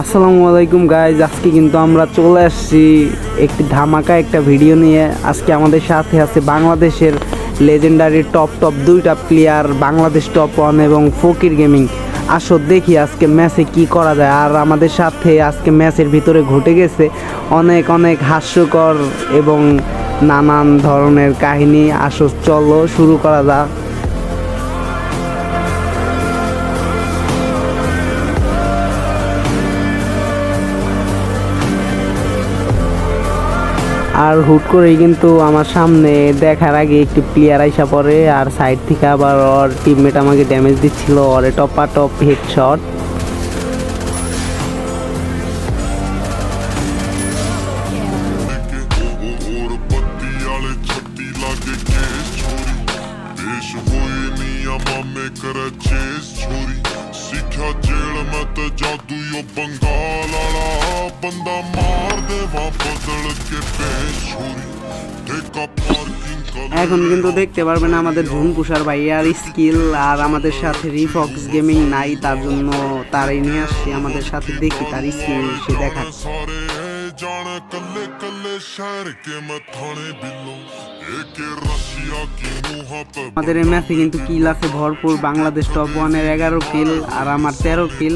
আসসালামু আলাইকুম গাইজ আজকে কিন্তু আমরা চলে আসছি একটি ধামাকা একটা ভিডিও নিয়ে। আজকে আমাদের সাথে আছে বাংলাদেশের লেজেন্ডারি টপ টপ দুইটা প্লেয়ার বাংলাদেশ টপ ওয়ান এবং ফকির গেমিং আসো দেখি আজকে ম্যাচে কি করা যায়। আর আমাদের সাথে আজকে ম্যাচের ভিতরে ঘটে গেছে অনেক অনেক হাস্যকর এবং নানান ধরনের কাহিনী। আসো চলো শুরু করা যাক। আর হুট করেই কিন্তু আমার সামনে দেখার আগে একটি প্লেয়ার আইসা পড়ে আর সাইড থেকে আবার ওর টিমমেট আমাকে ড্যামেজ দিচ্ছিল ওরে টপা টপ হেড শট ਹੋਰ ਬੱਤੀ ਵਾਲੇ ਛੱਤੀ ਲਾਗੇ ਕੇਸ ਛੋਰੀ ਪੇਸ਼ ਹੋਏ ਨੀਆਂ ਮਾਮੇ ਕਰੇ ਚੇਸ ਛੋਰੀ ਸਿੱਖਿਆ ਜੇਲ ਮੈਂ ਤੇ ਜਾਦੂ ਓ ਬੰਗਾਲ ਵਾਲਾ ਬੰਦਾ ਮਾਰ ਦੇਵਾ ਬਦਲ ਕੇ ਪੇਸ਼ ਛੋਰੀ ਠੇਕਾ ਪਾਰਕਿੰਗ এখন কিন্তু দেখতে পারবেন আমাদের ঝুন পুষার ভাইয়ার স্কিল আর আমাদের সাথে রিফক্স গেমিং নাই তার জন্য তারাই নিয়ে আসছে আমাদের সাথে দেখি তার স্কিল সে দেখা ਸਾਰੇ ਜਾਣ ਕੱਲੇ ਕੱਲੇ ਸ਼ਹਿਰ ਕੇ ਮੈਂ ਥਾਣੇ ਬਿੱਲੋ ਇਹ ਕੇ ਰਸ਼ੀਆ ਕੀ ਮੂੰਹਾਂ पे আমাদের এই ম্যাচে কিন্তু কিল আছে ভরপুর বাংলাদেশ টপ ওয়ানের এগারো কিল আর আমার তেরো কিল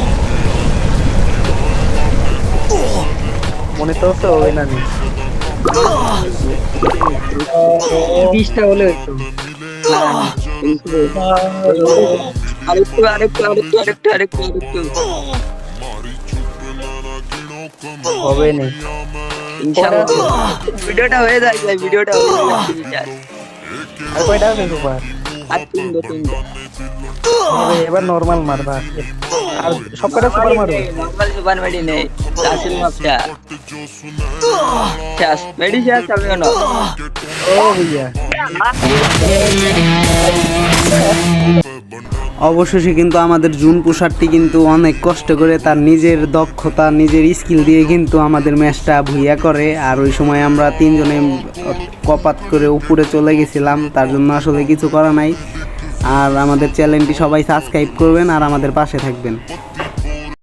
মনে তো হবে না বিশটা হলে আরেকটু হবে না। ভিডিওটা হয়ে যায় ভিডিওটা হয়ে যায়। এবার নর্মাল মারবা। আর সবকটা সুপার মারবে। নর্মাল সুপার মারি নেই। অবশ্য সে অবশেষে কিন্তু আমাদের জুন পোশাকটি কিন্তু অনেক কষ্ট করে তার নিজের দক্ষতা নিজের স্কিল দিয়ে কিন্তু আমাদের ম্যাচটা ভুইয়া করে। আর ওই সময় আমরা তিনজনে কপাত করে উপরে চলে গেছিলাম তার জন্য আসলে কিছু করা নাই। আর আমাদের চ্যানেলটি সবাই সাবস্ক্রাইব করবেন আর আমাদের পাশে থাকবেন।